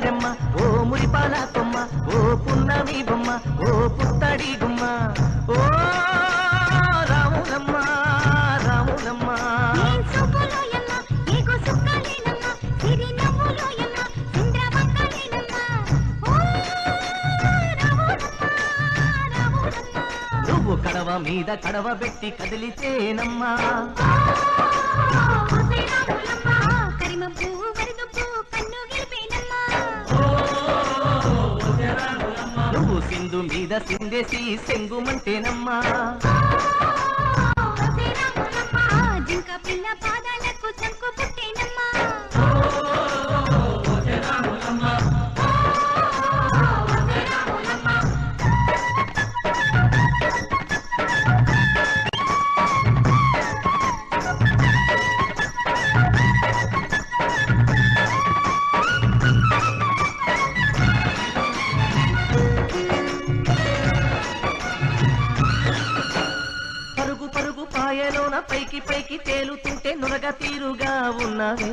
ముత్యాలారెమ్మ ఓ మురిపాల కొమ్మ ఓ పున్నమి బొమ్మ ఓ పుత్తడి గుమ్మ ఓ రాములమ్మ రాములమ్మ. ఓ. నువ్వు కడవ మీద కడవ పెట్టి కదిలితేనమ్మా బిందు మీద సిందేసి సెంగుమంటేనమ్మా పాయలోన పైకి పైకి తేలుతుంటే నురగ తీరుగా ఉన్నవే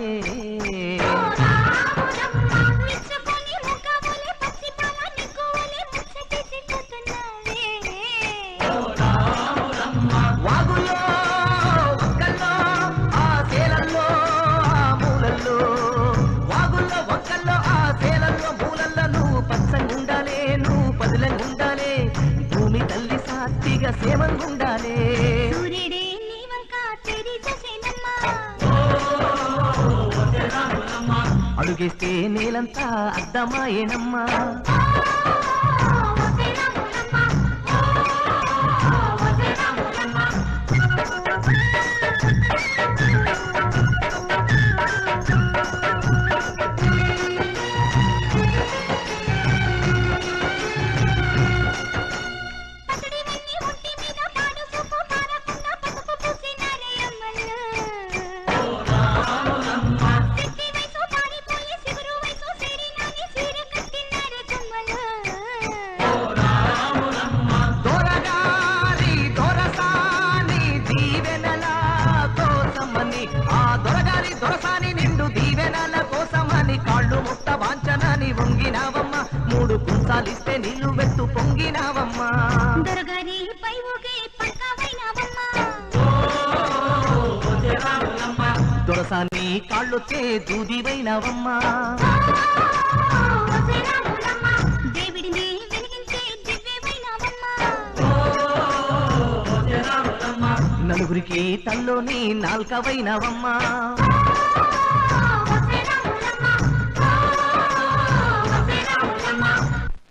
రాములమ్మ, అడుగేస్తే నేలంతా అర్థమాయేనమ్మా ఆ దొరగారి దొరసాని నిండు దీవెనల కోసమని కాళ్ళు ముట్ట వాంచనని వంగినావమ్మ మూడు కుంచాలిస్తే నీళ్ళు వెత్తు పొంగినావమ్మా దొరగారి పై ఊగే. దొరసాని కాళ్ళొచ్చే దూదివైనావమ్మా నలుగురికి తల్లోని నాల్కవైనవమ్మా.